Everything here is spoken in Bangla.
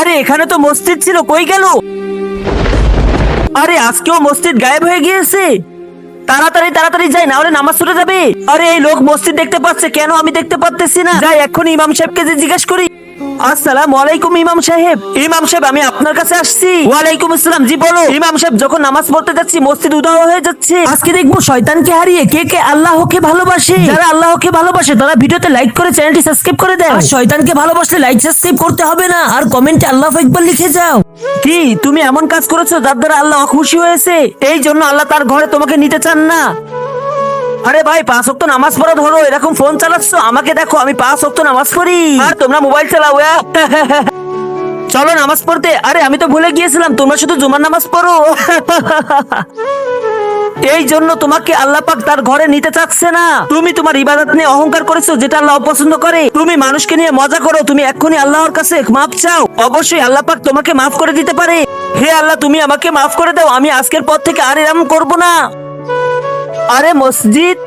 আরে, এখানে তো মসজিদ ছিল, কই গেল? আরে, আজকেও মসজিদ গায়েব হয়ে গিয়েছে। তাড়াতাড়ি তাড়াতাড়ি যাই, না হলে নামাজ ছুটে যাবে। আরে, এই লোক মসজিদ দেখতে পাচ্ছে, কেন আমি দেখতে পাচ্ছি না? যাই এখন ইমাম সাহেবকে জিজ্ঞেস করি। আসসালামু আলাইকুম, ইমাম সাহেব। ইমাম সাহেব, আমি আপনার কাছে আসছি। ওয়ালাইকুম আসসালাম, জি বলো। ইমাম সাহেব, যখন নামাজ পড়তে যাচ্ছি, মসজিদ উধাও হয়ে যাচ্ছে। আজকে দেখব শয়তানকে হারিয়ে কে কে আল্লাহকে ভালোবাসে। যারা আল্লাহকে ভালোবাসে, তারা ভিডিওতে লাইক করে চ্যানেলটি সাবস্ক্রাইব করে দেয়। আর শয়তানকে ভালোবাসলে লাইক সাবস্ক্রাইব করতে হবে না। আর কমেন্টে আল্লাহ একবার লিখে যাও। কি? তুমি এমন কাজ করেছ যার দ্বারা আল্লাহ খুশি হয়েছে? এই জন্য আল্লাহ তার ঘরে তোমাকে নিতে চান না। আরে ভাই পাঁচ অক্ত নামাজ পড়া ধরো এরকম ফোন চালাচ্ছ? আমাকে দেখো আমি পাঁচ অক্ত নামাজ পড়ি। আর তোমরা মোবাইল চালাও চলো নামাজ পড়তে। আরে আমি তো ভুলে গিয়েছিলাম তোমরা শুধু জুমার নামাজ পড়ো। এই জন্য তোমাকে আল্লাহ পাক তার ঘরে নিতে চাচ্ছে না। তুমি তোমার ইবাদত নিয়ে অহংকার করেছ যেটা আল্লাহ অপছন্দ করে। তুমি মানুষকে নিয়ে মজা করো তুমি এক্ষুনি আল্লাহর কাছে মাফ চাও। অবশ্যই আল্লাহ পাক তোমাকে মাফ করে দিতে পারে। হে আল্লাহ তুমি আমাকে মাফ করে দাও আমি আজকের পর থেকে আর এরম করব না। আরে মসজিদ